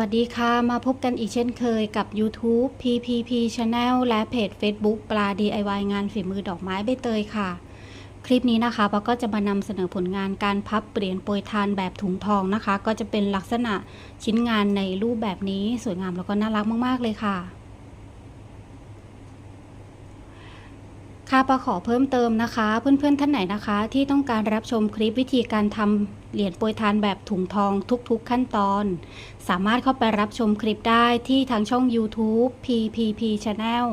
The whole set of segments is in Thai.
วัสดีค่ะ มาพบกันอีกเช่นเคยกับ YouTube PPP Channel และเพจ Facebook ปลา DIY งานฝีมือดอกไม้ใบเตยค่ะ คลิปนี้นะคะปาก็จะมานำเสนอผลงานการพับเปลี่ยนโปรยทานแบบถุงทองนะคะ ก็จะเป็นลักษณะชิ้นงานในรูปแบบนี้สวยงามแล้วก็น่ารักมาก ๆ เลยค่ะ ค่ะประขอเพิ่มเติมนะคะ เพื่อนๆท่านไหนนะคะ ที่ต้องการรับชมคลิปวิธีการทำเหรียญโปรยทานแบบถุงทองทุกๆขั้นตอน สามารถเข้าไปรับชมคลิปได้ที่ทางช่อง YouTube PPP Channel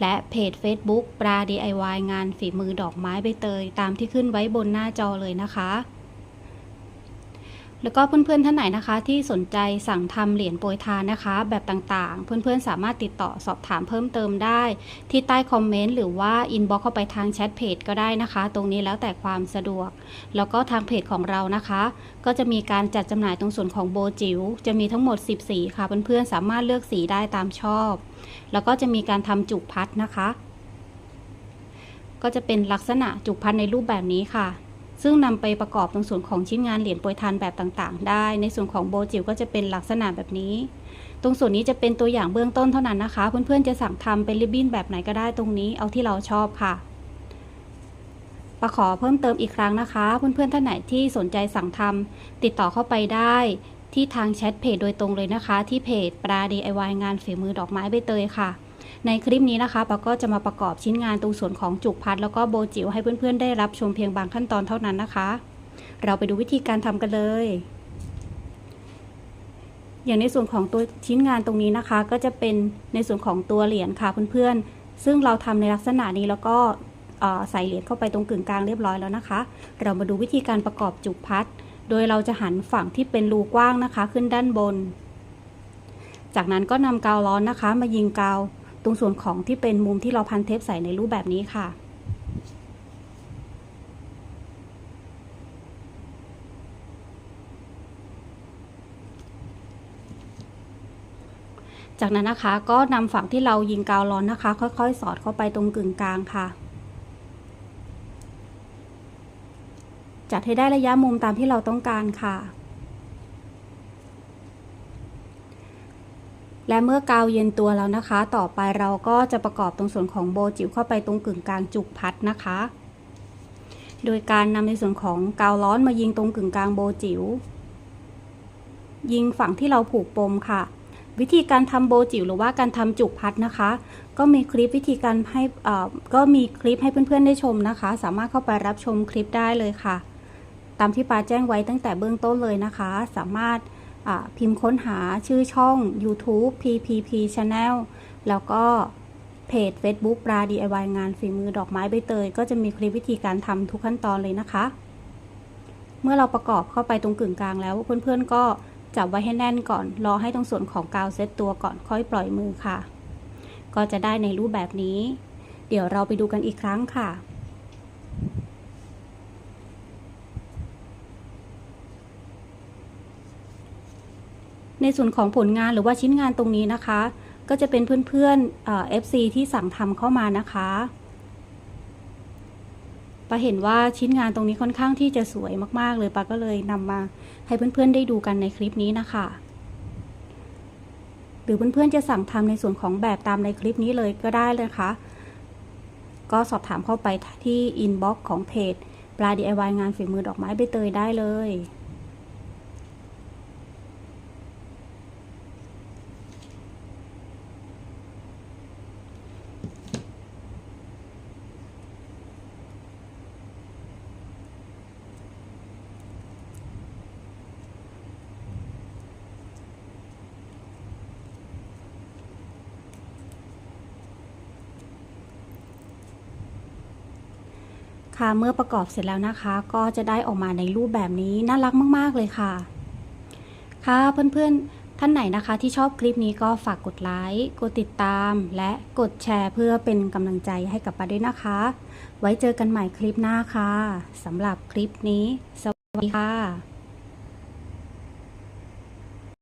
และเพจ Facebook ปลา DIY งานฝีมือดอกไม้ใบเตย ตามที่ขึ้นไว้บนหน้าจอเลยนะคะ แล้วก็เพื่อนๆท่านไหนนะคะ ที่สนใจสั่งทำเหรียญโปรยทานนะคะ แบบต่างๆ เพื่อนๆสามารถติดต่อสอบถามเพิ่มเติมได้ ที่ใต้คอมเมนต์หรือว่าอินบ็อกเข้าไปทางแชทเพจก็ได้นะคะ ตรงนี้แล้วแต่ความสะดวก แล้วก็ทางเพจของเรานะคะ ก็จะมีการจัดจำหน่ายตรงส่วนของโบจิ๋วจะมีทั้งหมด 10 สีค่ะเพื่อนๆสามารถเลือกสีได้ตามชอบ แล้วก็จะมีการทำจุกพัดนะคะ ก็จะเป็นลักษณะจุกพัดในรูปแบบนี้ค่ะ ซึ่งนำไปประกอบตรงส่วนของชิ้นงานเหรียญโปรยทานแบบต่างๆ ได้ ในส่วนของโบจิ๋วก็จะเป็นลักษณะแบบนี้ ตรงส่วนนี้จะเป็นตัวอย่างเบื้องต้นเท่านั้นนะคะ เพื่อนๆจะสั่งทำเป็นริบบิ้นแบบไหนก็ได้ตรงนี้เอาที่เราชอบค่ะปะขอเพิ่มเติมอีกครั้งนะคะ เพื่อนๆท่านไหนที่สนใจสั่งทำติดต่อเข้าไปได้ที่ทางแชทเพจโดยตรงเลยนะคะ ที่เพจปลา DIY งานฝีมือดอกไม้ใบเตยค่ะ ในคลิปนี้นะคะปาก็จะมาประกอบชิ้นงานตรงส่วนของจุกพัดแล้วก็โบจิ๋วให้เพื่อนๆได้รับชมเพียงบางขั้นตอนเท่านั้นนะคะ เราไปดูวิธีการทำกันเลย อย่างในส่วนของตัวชิ้นงานตรงนี้นะคะ ก็จะเป็นในส่วนของตัวเหรียญค่ะเพื่อนๆ ซึ่งเราทำในลักษณะนี้แล้วก็ใส่เหรียญเข้าไปตรงกึ่งกลางเรียบร้อยแล้วนะคะ เรามาดูวิธีการประกอบจุกพัด โดยเราจะหันฝั่งที่เป็นรูกว้างนะคะ ขึ้นด้านบน จากนั้นก็นำกาวร้อนนะคะ มายิงกาว ตรงส่วนของที่เป็นมุมที่เราพันเทปใส่ในรูปแบบนี้ค่ะ จากนั้นนะคะก็นำฝั่งที่เรายิงกาวร้อนนะคะ ค่อยๆ สอดเข้าไปตรงกึ่งกลางค่ะ จัดให้ได้ระยะมุมตามที่เราต้องการค่ะ และเมื่อกาวเย็นตัวแล้วนะคะ ต่อไปเราก็จะประกอบตรงส่วนของโบจิ๋วเข้าไปตรงกึ่งกลางจุกพัดนะคะ โดยการนำในส่วนของกาวร้อนมายิงตรงกึ่งกลางโบจิ๋วยิงฝั่งที่เราผูกปมค่ะ วิธีการทำโบจิ๋วหรือว่าการทำจุกพัดนะคะ ก็มีคลิปวิธีการให้อ่าก็มีคลิปให้เพื่อนๆได้ชมนะคะ สามารถเข้าไปรับชมคลิปได้เลยค่ะ ตามที่ปาแจ้งไว้ตั้งแต่เบื้องต้นเลยนะคะ สามารถ พิมพ์ค้นหาชื่อช่อง YouTube PPP Channel แล้วก็เพจ Facebook ปลา DIY งานฝีมือดอกไม้ใบเตย ก็จะมีคลิปวิธีการทำทุกขั้นตอนเลยนะคะ เมื่อเราประกอบเข้าไปตรงกึ่งกลางแล้ว เพื่อนๆก็จับไว้ให้แน่นก่อน รอให้ตรงส่วนของกาวเซตตัวก่อนค่อยปล่อยมือค่ะ ก็จะได้ในรูปแบบนี้ เดี๋ยวเราไปดูกันอีกครั้งค่ะ ในส่วนของผลงานหรือว่าชิ้นงานตรงนี้นะคะ ก็จะเป็นเพื่อนๆเอ่อ FC ที่สั่งทำเข้ามานะคะปาเห็นว่าชิ้นงานตรงนี้ค่อนข้างที่จะสวยมากๆ เลยปาก็เลยนำมาให้เพื่อนๆได้ดูกันในคลิปนี้นะคะ หรือเพื่อนๆจะสั่งทำในส่วนของแบบตามในคลิปนี้เลยก็ได้เลยค่ะก็สอบถามเข้าไปที่อินบ็อกซ์ของเพจปลา DIY งานฝีมือดอกไม้ใบเตยได้เลย เมื่อประกอบเสร็จแล้วนะคะ ก็จะได้ออกมาในรูปแบบนี้น่ารักมาก ๆ เลยค่ะ ค่ะเพื่อนๆ ท่านไหนนะคะ ที่ชอบคลิปนี้ก็ฝากกดไลค์กดติดตาม และกดแชร์เพื่อเป็นกำลังใจให้กับปาด้วยนะคะ ไว้เจอกันใหม่คลิปหน้าค่ะสำหรับคลิปนี้ สวัสดีค่ะ